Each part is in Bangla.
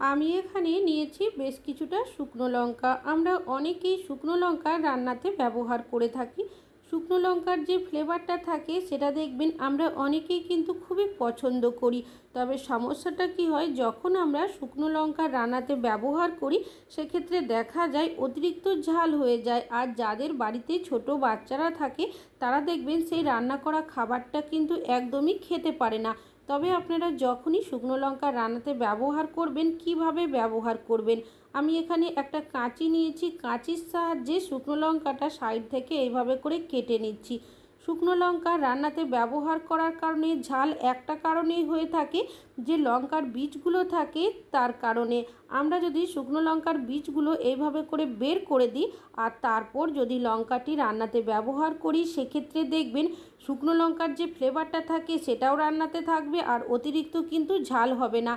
আমি এখানে নিয়েছি বেশ কিছুটা শুকনো লঙ্কা। আমরা অনেকেই শুকনো লঙ্কা রান্নাতে ব্যবহার করে থাকি। শুকনো লঙ্কার যে ফ্লেভারটা থাকে সেটা দেখবেন আমরা অনেকেই কিন্তু খুবই পছন্দ করি। তবে সমস্যাটা কি হয়, যখন আমরা শুকনো লঙ্কা রান্নাতে ব্যবহার করি, সেক্ষেত্রে দেখা যায় অতিরিক্ত ঝাল হয়ে যায়। আর যাদের বাড়িতে ছোট বাচ্চারা থাকে, তারা দেখবেন সেই রান্না করা খাবারটা কিন্তু একদমই খেতে পারে না। তবে আপনারা যখনই শুকনো লঙ্কা রান্নাতে ব্যবহার করবেন, কীভাবে ব্যবহার করবেন? আমি এখানে একটা কাঁচি নিয়েছি। কাঁচির সাহায্যে শুকনো লঙ্কাটা সাইড থেকে এইভাবে করে কেটে নিচ্ছি। শুকনো লঙ্কা রান্নাতে ব্যবহার করার কারণে ঝাল একটা কারণেই হয়ে থাকে যে লঙ্কার বীজগুলো থাকে তার কারণে। আমরা যদি শুকনো লঙ্কার বীজগুলো এইভাবে করে বের করে দিই আর তারপর যদি লঙ্কাটি রান্নাতে ব্যবহার করি, সেক্ষেত্রে দেখবেন শুকনো লঙ্কার যে ফ্লেভারটা থাকে সেটাও রান্নাতে থাকবে আর অতিরিক্ত কিন্তু ঝাল হবে না।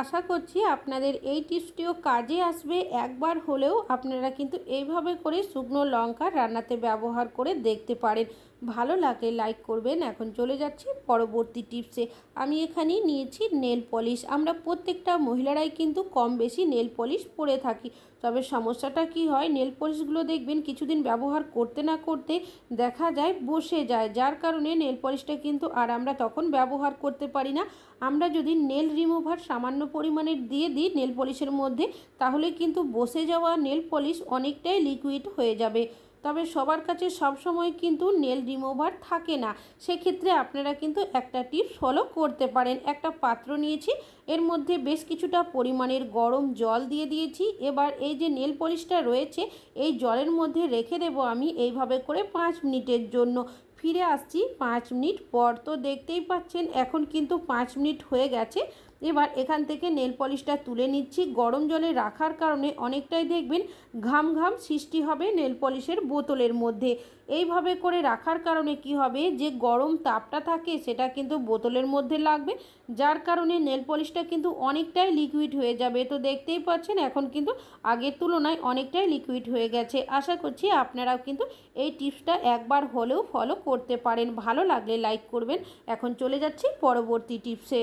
আশা করছি আপনাদের এই টিপসটিও কাজে আসবে। একবার হলেও আপনারা কিন্তু এইভাবে করে শুকনো লঙ্কা রান্নাতে ব্যবহার করে দেখতে পারেন। ভালো লাগলে লাইক করবেন। এখন চলে যাচ্ছি পরবর্তী টিপসে আমি এখানে নিয়েছি নেল পলিশ আমরা প্রত্যেকটা মহিলারাই কিন্তু কম বেশি নেল পলিশ পরে থাকি। তবে সমস্যাটা কি হয়? নেল পলিশগুলো দেখবেন কিছুদিন ব্যবহার করতে না করতে দেখা যায় বসে যায়। যার কারণে নেল পলিশটা কিন্তু আর আমরা তখন ব্যবহার করতে পারি না। আমরা যদি নেল রিমুভার সামান্য পরিমাণের দিয়ে দিই নেল পলিশের মধ্যে, তাহলে কিন্তু বসে যাওয়া নেল পলিশ অনেকটাই লিকুইড হয়ে যাবে। তবে সবার কাছে সবসময় কিন্তু নেল রিমুভার থাকে না। সেক্ষেত্রে আপনারা কিন্তু একটা টিপস ফলো করতে পারেন। একটা পাত্র নিয়েছি, এর মধ্যে বেশ কিছুটা পরিমাণের গরম জল দিয়ে দিয়েছি। এবার এই যে নেল পলিশটা রয়েছে, এই জলের মধ্যে রেখে দেব আমি এইভাবে করে পাঁচ মিনিটের জন্য। ফিরে আসছি পাঁচ মিনিট পর। তো দেখতেই পাচ্ছেন, এখন কিন্তু পাঁচ মিনিট হয়ে গেছে। এবার এখান থেকে নেল পলিশটা তুলে নিচ্ছি। গরম জলে রাখার কারণে অনেকটাই দেখবেন ঘাম ঘাম সৃষ্টি হবে নেল পলিশের বোতলের মধ্যে। এইভাবে করে রাখার কারণে কি হবে? যে গরম তাপটা থাকে সেটা কিন্তু বোতলের মধ্যে লাগবে। যার কারণে নেল পলিশটা কিন্তু অনেকটাই লিকুইড হয়ে যাবে। তো দেখতেই পাচ্ছেন এখন কিন্তু আগের তুলনায় অনেকটাই লিকুইড হয়ে গেছে। আশা করছি আপনারাও কিন্তু এই টিপসটা একবার হলেও ফলো করতে পারেন। ভালো লাগলে লাইক করবেন। এখন চলে যাচ্ছি পরবর্তী টিপসে।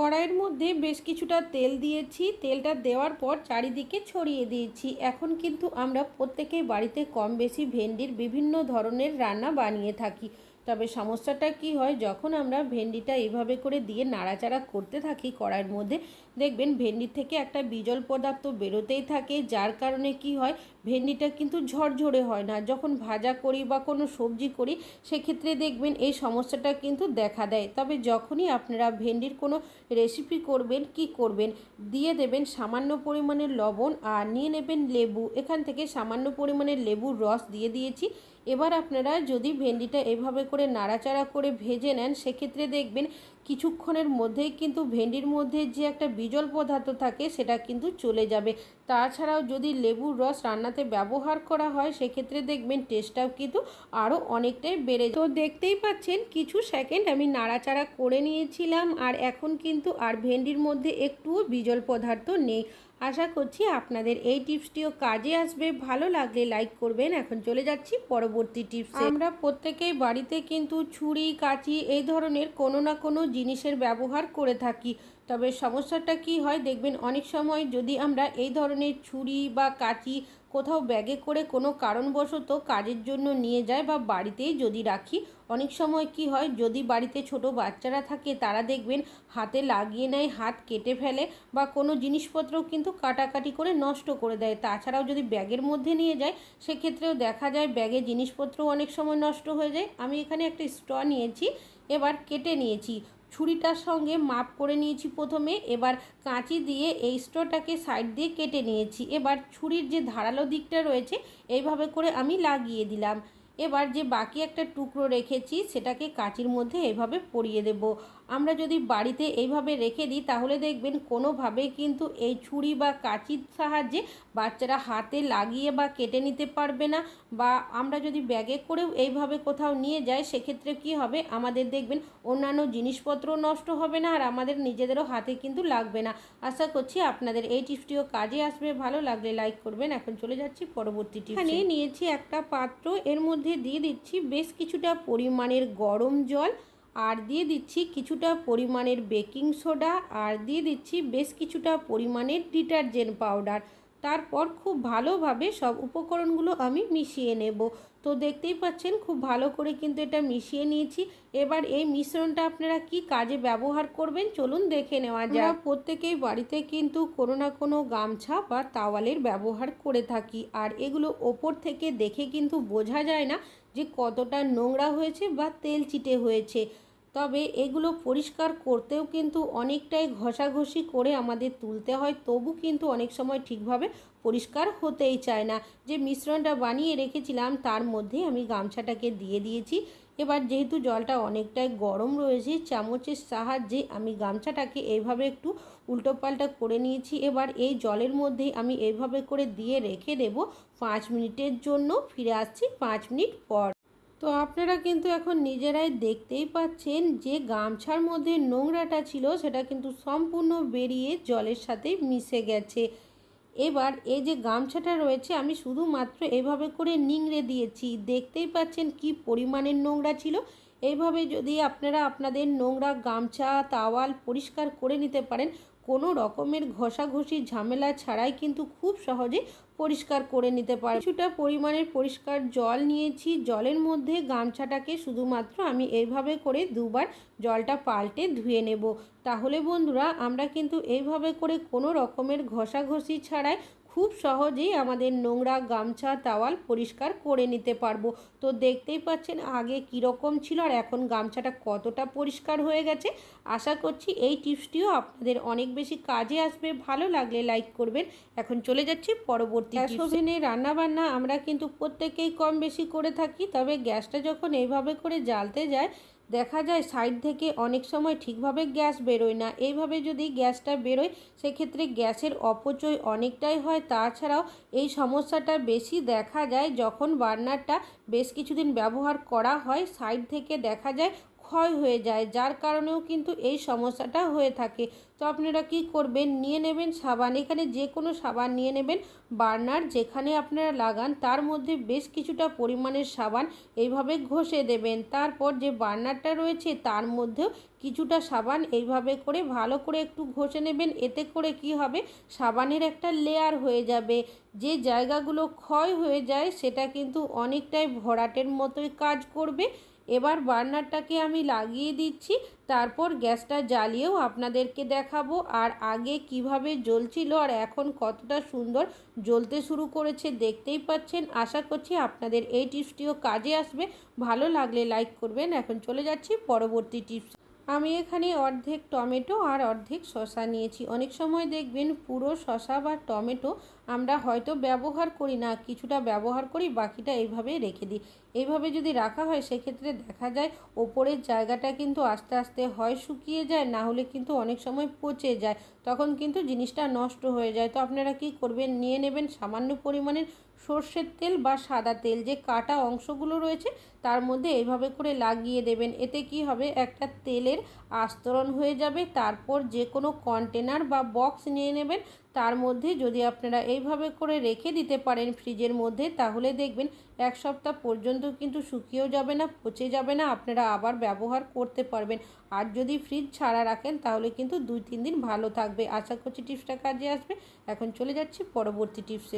কড়াইয়ের মধ্যে বেশ কিছুটা তেল দিয়েছি। তেলটা দেওয়ার পর চারিদিকে ছড়িয়ে দিয়েছি। এখন কিন্তু আমরা প্রত্যেকেই বাড়িতে কম বেশি ভেন্ডির বিভিন্ন ধরনের রান্না বানিয়ে থাকি। তবে সমস্যাটা কি হয়, যখন আমরা ভেন্ডিটা এভাবে করে দিয়ে নাড়াচাড়া করতে থাকি কড়াইয়ের মধ্যে দেখবেন ভেন্ডির থেকে একটা বিজল পদার্থ বেরোতেই থাকে, যার কারণে কি হয়, ভেন্ডিটা কিন্তু ঝরঝরে হয় না। যখন ভাজা করি বা কোনো সবজি করি, সেক্ষেত্রে দেখবেন এই সমস্যাটা কিন্তু দেখা দেয়। তবে যখনই আপনারা ভেন্ডির কোনো রেসিপি করবেন, কি করবেন, দিয়ে দেবেন সামান্য পরিমাণের লবণ আর নিয়ে নেবেন লেবু। এখান থেকে সামান্য পরিমাণের লেবুর রস দিয়ে দিয়েছি। এবার আপনারা যদি ভেন্ডিটা এভাবে করে নাড়াচাড়া করে ভেজে নেন, সেক্ষেত্রে দেখবেন কিছুক্ষণের মধ্যেই কিন্তু ভেন্ডির মধ্যে যে একটা বিজল পদার্থ থাকে সেটা কিন্তু চলে যাবে। তাছাড়াও যদি লেবুর রস রান্নাতে ব্যবহার করা হয়, সেক্ষেত্রে দেখবেন টেস্টটাও কিন্তু আরও অনেকটাই বেড়ে তো দেখতেই পাচ্ছেন, কিছু সেকেন্ড আমি নাড়াচাড়া করে নিয়েছিলাম আর এখন কিন্তু আর ভেন্ডির মধ্যে একটুও বিজল পদার্থ নেই। আশা করছি আপনাদের এই টিপসটিও কাজে আসবে। ভালো লাগলে লাইক করবেন। এখন চলে যাচ্ছি পরবর্তী টিপস। আমরা প্রত্যেকেই বাড়িতে কিন্তু ছুরি, কাঁচি এই ধরনের কোনো না কোনো জিনিসের ব্যবহার করে থাকি। তবে সমস্যাটা কি হয় দেখবেন, অনেক সময় যদি আমরা এই ধরনের ছুরি বা কাঁচি কোথাও ব্যাগে করে কোনো কারণবশত কাজের জন্য নিয়ে যায় বা বাড়িতেই যদি রাখি। অনেক সময় কি হয়, যদি বাড়িতে ছোট বাচ্চারা থাকে তারা দেখবেন হাতে লাগিয়ে নেয়, হাত কেটে ফেলে বা কোনো জিনিসপত্র কিন্তু কাটাকাটি করে নষ্ট করে দেয়। তাছাড়াও যদি ব্যাগের মধ্যে নিয়ে যায়, সেক্ষেত্রেও দেখা যায় ব্যাগে জিনিসপত্র অনেক সময় নষ্ট হয়ে যায়। আমি এখানে একটা স্ট্র নিয়েছি, এবার কেটে নিয়েছি। ছুরিটার সঙ্গে মাপ করে নিয়েছি প্রথমে, এবার কাঁচি দিয়ে এই স্টোটাকে সাইড দিয়ে কেটে নিয়েছি। এবার ছুরির যে ধারালো দিকটা রয়েছে, এইভাবে করে আমি লাগিয়ে দিলাম। এবার যে বাকি একটা টুকরো রেখেছি, সেটাকে কাঁচির মধ্যে এভাবে পরিয়ে দেব। আমরা যদি বাড়িতে এইভাবে রেখে দিই, তাহলে দেখবেন কোনোভাবেই কিন্তু এই ছুরি বা কাঁচির সাহায্যে বাচ্চারা হাতে লাগিয়ে বা কেটে নিতে পারবে না। বা আমরা যদি ব্যাগে করেও এইভাবে কোথাও নিয়ে যাই, সেক্ষেত্রে কি হবে? আমাদের দেখবেন অন্যান্য জিনিসপত্র নষ্ট হবে না, আর আমাদের নিজেদেরও হাতে কিন্তু লাগবে না। আশা করছি আপনাদের এই টিপসটিও কাজে আসবে। ভালো লাগলে লাইক করবেন। এখন চলে যাচ্ছি পরবর্তী এখানে নিয়েছি একটা পাত্র। এর মধ্যে দিয়ে দিচ্ছি বেশ কিছুটা পরিমাণের গরম জল। আর দিয়ে দিচ্ছি কিছুটা পরিমাণের বেকিং সোডা, আর দিয়ে দিচ্ছি বেশ কিছুটা পরিমাণের ডিটারজেন্ট পাউডার। তারপর খুব ভালোভাবে সব উপকরণগুলো আমি মিশিয়ে নেব। তো দেখতেই পাচ্ছেন, খুব ভালো করে কিন্তু এটা মিশিয়ে নিয়েছি। এবার এই মিশ্রণটা আপনারা কি কাজে ব্যবহার করবেন চলুন দেখে নেওয়া যায় প্রত্যেকেই বাড়িতে কিন্তু কোনো না কোনো গামছা বা তাওয়ালের ব্যবহার করে থাকি। আর এগুলো ওপর থেকে দেখে কিন্তু বোঝা যায় না যে কতটা নোংরা হয়েছে বা তেল চিটে হয়েছে। তবে এগুলো পরিষ্কার করতেও কিন্তু অনেকটাই ঘষাঘষি করে আমাদের তুলতে হয়, তবু কিন্তু অনেক সময় ঠিকভাবে পরিষ্কার হতেই চায় না। যে মিশ্রণটা বানিয়ে রেখেছিলাম, তার মধ্যে আমি গামছাটাকে দিয়ে দিয়েছি। এবার যেহেতু জলটা অনেকটাই গরম রয়েছে, চামচের সাহায্যে আমি গামছাটাকে এইভাবে একটু উল্টোপাল্টা করে নিয়েছি। এবার এই জলের মধ্যেই আমি এইভাবে করে দিয়ে রেখে দেব। পাঁচ মিনিটের জন্য ফিরে আসছি, পাঁচ মিনিট পর। তো আপনারা কিন্তু এখন নিজেরাই দেখতেই পাচ্ছেন যে গামছার মধ্যে নোংরাটা ছিল, সেটা কিন্তু সম্পূর্ণ বেরিয়ে জলের সাথে মিশে গেছে। এবার এই যে গামছাটা রয়েছে, আমি শুধুমাত্র এভাবে করে নিংড়ে দিয়েছি। দেখতেই পাচ্ছেন কি পরিমাণের নোংরা ছিল। এইভাবে যদি আপনারা আপনাদের নোংরা গামছা, তাওয়াল পরিষ্কার করে নিতে পারেন কোনো রকমের ঘষাঘষি ঝামেলা ছাড়াই কিন্তু খুব সহজে পরিষ্কার করে নিতে পারি। কিছুটা পরিমাণের পরিষ্কার জল নিয়েছি। জলের মধ্যে গামছাটাকে শুধুমাত্র আমি এইভাবে করে দুবার জলটা পাল্টে ধুয়ে নেব। তাহলে বন্ধুরা, আমরা কিন্তু এইভাবে করে কোনো রকমের ঘষাঘষি ছাড়াই খুব সহজেই আমাদের নোংরা গামছা তাওয়াল পরিষ্কার করে নিতে পারব। তো দেখতেই পাচ্ছেন আগে কীরকম ছিল আর এখন গামছাটা কতটা পরিষ্কার হয়ে গেছে। আশা করছি এই টিপসটিও আপনাদের অনেক বেশি কাজে আসবে। ভালো লাগলে লাইক করবেন। এখন চলে যাচ্ছি পরবর্তী গ্যাস ওভেনে রান্নাবান্না আমরা কিন্তু প্রত্যেকেই কম বেশি করে থাকি তবে গ্যাসটা যখন এইভাবে করে জ্বালতে যায় দেখা যায় সাইড থেকে অনেক সময় ঠিকভাবে গ্যাস বেরোয় না। এইভাবে যদি গ্যাসটা বেরোয়, সেক্ষেত্রে গ্যাসের অপচয় অনেকটাই হয়। তাছাড়াও এই সমস্যাটা বেশি দেখা যায় যখন বার্নারটা বেশ কিছুদিন ব্যবহার করা হয়। সাইড থেকে দেখা যায় ক্ষয় হয়ে যায়, যার কারণেও কিন্তু এই সমস্যাটা হয়ে থাকে। তো আপনারা কি করবেন? নিয়ে নেবেন সাবান। এখানে যে কোনো সাবান নিয়ে নেবেন। বার্নার যেখানে আপনারা লাগান, তার মধ্যে বেশ কিছুটা পরিমাণের সাবান এইভাবে ঘষে দেবেন। তারপর যে বার্নারটা রয়েছে, তার মধ্যেও কিছুটা সাবান এইভাবে করে ভালো করে একটু ঘষে নেবেন। এতে করে কি হবে? সাবানের একটা লেয়ার হয়ে যাবে। যে জায়গাগুলো ক্ষয় হয়ে যায়, সেটা কিন্তু অনেকটাই ভরাটের মতোই কাজ করবে। এবার বার্নারটাকে আমি লাগিয়ে দিচ্ছি, তারপর গ্যাসটা জ্বালিয়েও আপনাদেরকে দেখাবো আর আগে কীভাবে জ্বলছিল আর এখন কতটা সুন্দর জ্বলতে শুরু করেছে দেখতেই পাচ্ছেন। আশা করছি আপনাদের এই টিপসটিও কাজে আসবে। ভালো লাগলে লাইক করবেন। এখন চলে যাচ্ছি পরবর্তী টিপস। আমি এখানে অর্ধেক টমেটো আর অর্ধেক শশা নিয়েছি। অনেক সময় দেখবেন পুরো শশা বা টমেটো আমরা হয়তো ব্যবহার করি না, কিছুটা ব্যবহার করি, বাকিটা এইভাবে রেখে দিই। এইভাবে যদি রাখা হয়, সেক্ষেত্রে দেখা যায় ওপরের জায়গাটা কিন্তু আস্তে আস্তে হয়, শুকিয়ে যায়, না হলে কিন্তু অনেক সময় পচে যায়। তখন কিন্তু জিনিসটা নষ্ট হয়ে যায়। তো আপনারা কি করবেন? নিয়ে নেবেন সামান্য পরিমাণের সর্ষের তেল বা সাদা তেল যে কাটা অংশগুলো রয়েছে তার মধ্যে এইভাবে করে লাগিয়ে দেবেন। এতে কি হবে? একটা তেলের আস্তরণ হয়ে যাবে। তারপর যে কোনো কন্টেনার বা বক্স নিয়ে নেবেন। তার মধ্যে যদি আপনারা এইভাবে করে রেখে দিতে পারেন ফ্রিজের মধ্যে, তাহলে দেখবেন এক সপ্তাহ পর্যন্ত কিন্তু শুকিয়েও যাবে না, পচে যাবে না। আপনারা আবার ব্যবহার করতে পারবেন। আর যদি ফ্রিজ ছাড়া রাখেন, তাহলে কিন্তু দুই তিন দিন ভালো থাকবে। আশা করছি টিপসটা কাজে আসবে। এখন চলে যাচ্ছি পরবর্তী টিপসে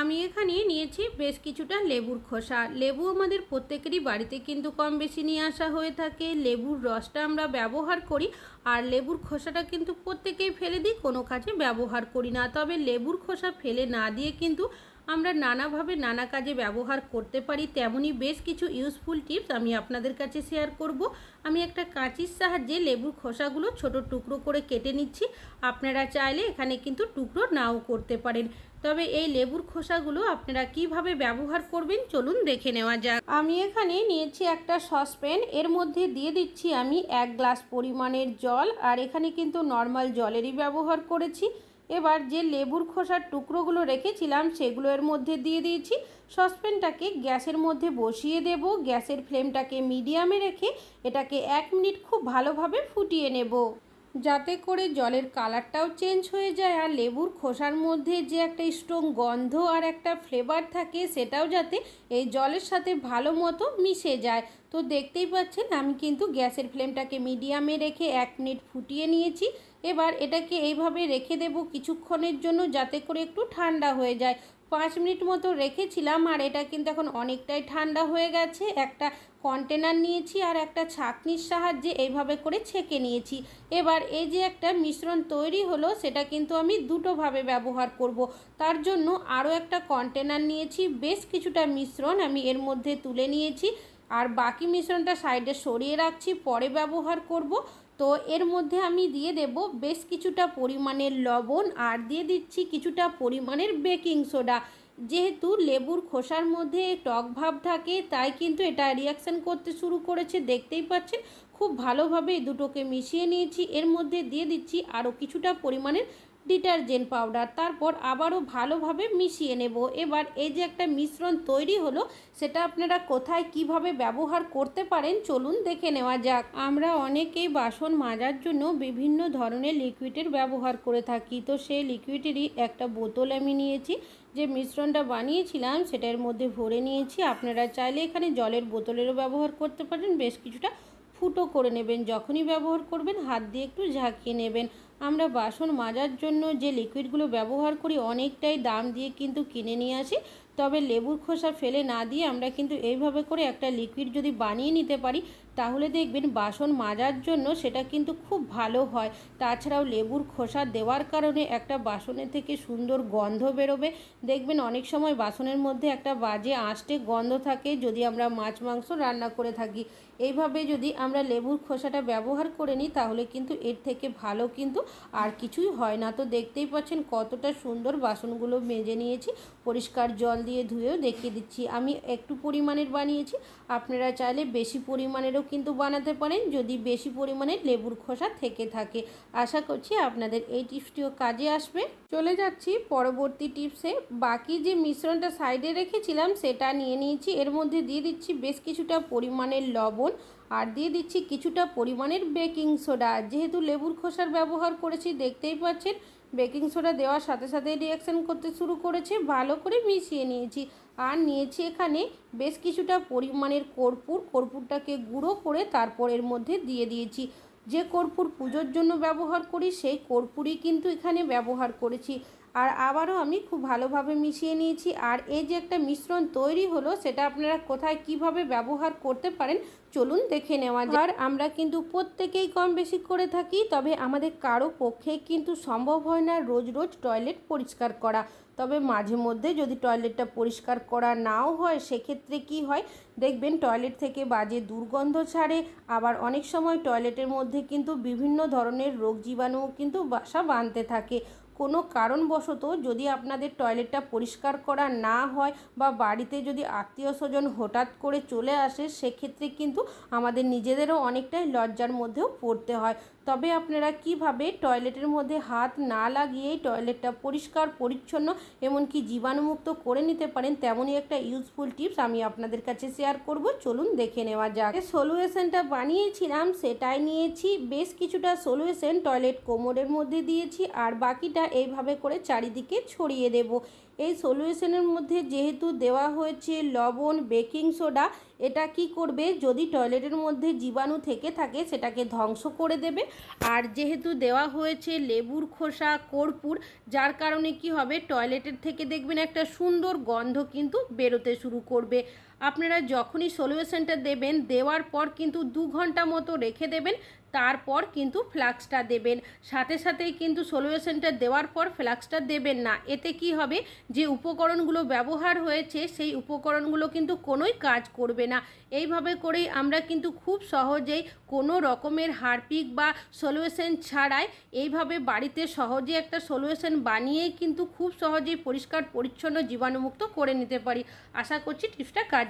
আমি এখানে নিয়েছি বেশ কিছুটা লেবুর খোসা। লেবু আমাদের প্রত্যেকেরই বাড়িতে কিন্তু কম বেশি নিয়ে আসা হয়ে থাকে। লেবুর রসটা আমরা ব্যবহার করি আর লেবুর খোসাটা কিন্তু প্রত্যেকেই ফেলে দিই, কোনো কাজে ব্যবহার করি না। তবে লেবুর খোসা ফেলে না দিয়ে কিন্তু আমরা নানাভাবে নানা কাজে ব্যবহার করতে পারি তেমনই বেশ কিছু ইউজফুল টিপস আমি আপনাদের কাছে শেয়ার করব। আমি একটা কাঁচির সাহায্যে লেবুর খোসাগুলো ছোট টুকরো করে কেটে নিচ্ছি। আপনারা চাইলে এখানে কিন্তু টুকরো নাও করতে পারেন। তবে এই লেবুর খোসাগুলো আপনারা কীভাবে ব্যবহার করবেন চলুন দেখে নেওয়া যাক। আমি এখানে নিয়েছি একটা সসপ্যান, এর মধ্যে দিয়ে দিচ্ছি আমি এক গ্লাস পরিমাণের জল, আর এখানে কিন্তু নর্মাল জলেরই ব্যবহার করেছি। এবার যে লেবুর খোসার টুকরোগুলো রেখেছিলাম সেগুলো এর মধ্যে দিয়ে দিয়েছি। সসপ্যানটাকে গ্যাসের মধ্যে বসিয়ে দেব। গ্যাসের ফ্লেমটাকে মিডিয়ামে রেখে এটাকে এক মিনিট খুব ভালোভাবে ফুটিয়ে নেব। যাতে করে জলের কালারটাও চেঞ্জ হয়ে যায় আর লেবুর খোসার মধ্যে যে একটা স্ট্রং গন্ধ আর একটা ফ্লেভার থাকে সেটাও যাতে এই জলের সাথে ভালো মতো মিশে যায়। তো দেখতেই পাচ্ছেন, আমি কিন্তু গ্যাসের ফ্লেমটাকে মিডিয়ামে রেখে এক মিনিট ফুটিয়ে নিয়েছি। এবার এটাকে এইভাবে রেখে দেব কিছুক্ষণের জন্য যাতে করে একটু ঠান্ডা হয়ে যায়। পাঁচ মিনিট মতো রেখেছিলাম আর এটা কিন্তু এখন অনেকটাই ঠান্ডা হয়ে গেছে। একটা কন্টেনার নিয়েছি আর একটা ছাঁকনির সাহায্যে এইভাবে করে ছেঁকে নিয়েছি। এবার এই যে একটা মিশ্রণ তৈরি হলো, সেটা কিন্তু আমি দুটোভাবে ব্যবহার করব। তার জন্য আরও একটা কন্টেনার নিয়েছি, বেশ কিছুটা মিশ্রণ আমি এর মধ্যে তুলে নিয়েছি। আর বাকি মিশ্রণটা সাইডে সরিয়ে রাখছি, পরে ব্যবহার করব। তো এর মধ্যে আমি দিয়ে দেব বেশ কিছুটা পরিমাণের লবণ আর দিয়ে দিচ্ছি কিছুটা পরিমাণের বেকিং সোডা। যেহেতু লেবুর খোসার মধ্যে টক ভাব থাকে, তাই কিন্তু এটা রিয়াকশান করতে শুরু করেছে। দেখতেই পাচ্ছেন, খুব ভালোভাবে এই দুটোকে মিশিয়ে নিয়েছি। এর মধ্যে দিয়ে দিচ্ছি আরও কিছুটা পরিমাণের ডিটারজেন্ট পাউডার। তারপর আবারও ভালোভাবে মিশিয়ে নেব। এবার এই যে একটা মিশ্রণ তৈরি হলো, সেটা আপনারা কোথায় কীভাবে ব্যবহার করতে পারেন, চলুন দেখে নেওয়া যাক। আমরা অনেকেই বাসন মাজার জন্য বিভিন্ন ধরনের লিকুইডের ব্যবহার করে থাকি। তো সেই লিকুইডেরই একটা বোতল আমি নিয়েছি। যে মিশ্রণটা বানিয়েছিলাম, সেটার মধ্যে ভরে নিয়েছি। আপনারা চাইলে এখানে জলের বোতলেরও ব্যবহার করতে পারেন। বেশ কিছুটা ফুটো করে নেবেন। যখনই ব্যবহার করবেন, হাত দিয়ে একটু ঝাঁকিয়ে নেবেন। আমরা বাসন মাজার জন্য যে লিকুইডগুলো ব্যবহার করি, অনেকটাই দাম দিয়ে কিন্তু কিনে নিয়ে আসি। তবে লেবুর খোসা ফেলে না দিয়ে আমরা কিন্তু এইভাবে করে একটা লিকুইড যদি বানিয়ে নিতে পারি তাহলে দেখবেন বাসন মাজার জন্য সেটা কিন্তু খুব ভালো হয়। তাছাড়াও লেবুর খোসা দেওয়ার কারণে একটা বাসনের থেকে সুন্দর গন্ধ বেরোবে। দেখবেন অনেক সময় বাসনের মধ্যে একটা বাজে আঁশটে গন্ধ থাকে যদি আমরা মাছ, মাংস রান্না করে থাকি। এইভাবে যদি আমরা লেবুর খোসাটা ব্যবহার করে নিই তাহলে কিন্তু এর থেকে ভালো কিন্তু আর কিছুই হয় না। তো দেখতেই পাচ্ছেন কতটা সুন্দর বাসনগুলো মেজে নিয়েছি। পরিষ্কার জল দিয়ে ধুয়েও দেখিয়ে দিচ্ছি। আমি একটু পরিমাণের বানিয়েছি। আপনারা চাইলে বেশি পরিমাণেরও কিন্তু বানাতে পারেন, যদি বেশি পরিমাণে লেবুর খোসা থেকে থাকে। আশা করছি আপনাদের এই টিপসটিও কাজে আসবে। চলে যাচ্ছি পরবর্তী টিপসে। বাকি যে মিশ্রণটা সাইডে রেখেছিলাম, সেটা নিয়ে নিয়েছি। এর মধ্যে দিয়ে দিচ্ছি বেশ কিছুটা পরিমাণের লবণ আর দিয়ে দিচ্ছি কিছুটা পরিমাণের বেকিং সোডা। যেহেতু লেবুর খোসার ব্যবহার করেছি, দেখতেই পাচ্ছেন, বেকিং সোডা দেওয়ার সাথে সাথে রিয়াকশান করতে শুরু করেছে। ভালো করে মিশিয়ে নিয়েছি। আর নিয়েছি এখানে বেশ কিছুটা পরিমাণের কর্পূর। কর্পূরটাকে গুঁড়ো করে তারপর এর মধ্যে দিয়ে দিয়েছি। যে কর্পূর পুজোর জন্য ব্যবহার করি, সেই কর্পূরই কিন্তু এখানে ব্যবহার করেছি। আর আবারও আমি খুব ভালোভাবে মিশিয়ে নিয়েছি। আর এই যে একটা মিশ্রণ তৈরি হলো, সেটা আপনারা কোথায় কীভাবে ব্যবহার করতে পারেন, চলুন দেখে নেওয়া যায় আর আমরা কিন্তু প্রত্যেকেই কম বেশি করে থাকি, তবে আমাদের কারও পক্ষে কিন্তু সম্ভব হয় না রোজ রোজ টয়লেট পরিষ্কার করা। তবে মাঝে মধ্যে যদি টয়লেটটা পরিষ্কার করা নাও হয় সেক্ষেত্রে কি হয়? দেখবেন টয়লেট থেকে বাজে দুর্গন্ধ ছাড়ে, আবার অনেক সময় টয়লেটের মধ্যে কিন্তু বিভিন্ন ধরনের রোগ জীবাণু কিন্তু বাসা বাঁধতে থাকে। কোনো কারণবশত যদি আপনাদের টয়লেটটা পরিষ্কার করা না হয় বা বাড়িতে যদি আত্মীয় স্বজন হঠাৎ করে চলে আসে, সেক্ষেত্রে কিন্তু আমাদের নিজেদেরও অনেকটাই লজ্জার মধ্যেও পড়তে হয়। তবে আপনারা কীভাবে টয়লেটের মধ্যে হাত না লাগিয়েই টয়লেটটা পরিষ্কার, পরিচ্ছন্ন, এমনকি জীবাণুমুক্ত করে নিতে পারেন, তেমনই একটা ইউজফুল টিপস আমি আপনাদের কাছে শেয়ার করব, চলুন দেখে নেওয়া যাক। সলিউশনটা বানিয়েছিলাম, সেটাই নিয়েছি। বেশ কিছুটা সলিউশন টয়লেট কোমরের মধ্যে দিয়েছি আর বাকিটা এইভাবে করে চারিদিকে ছড়িয়ে দেব। এই সলিউশনের মধ্যে যেহেতু দেওয়া হয়েছে লবণ বেকিং সোডা এটা কি করবে? যদি টয়লেটের মধ্যে জীবাণু থেকে থাকে, সেটাকে ধ্বংস করে দেবে। আর যেহেতু দেওয়া হয়েছে লেবুর খোসা, কর্পূর, যার কারণে কি হবে? টয়লেটের থেকে দেখবেন একটা সুন্দর গন্ধ কিন্তু বেরোতে শুরু করবে। আপনারা যখনই সলিউশনটা দেবেন, দেওয়ার পর কিন্তু দু ঘণ্টা মতো রেখে দেবেন, তারপর কিন্তু ফ্লাক্সটা দেবেন। সাথে সাথেই কিন্তু সলিউশনটা দেওয়ার পর ফ্লাক্সটা দেবেন না। এতে কি হবে? যে উপকরণগুলো ব্যবহার হয়েছে, সেই উপকরণগুলো কিন্তু কোনোই কাজ করবে না। এইভাবে করেই আমরা কিন্তু খুব সহজেই কোনো রকমের হারপিক বা সলিউশন ছাড়াই এইভাবে বাড়িতে সহজে একটা সলিউশন বানিয়েই কিন্তু খুব সহজেই পরিষ্কার, পরিচ্ছন্ন, জীবাণুমুক্ত করে নিতে পারি। আশা করছি টিপসটা কাজে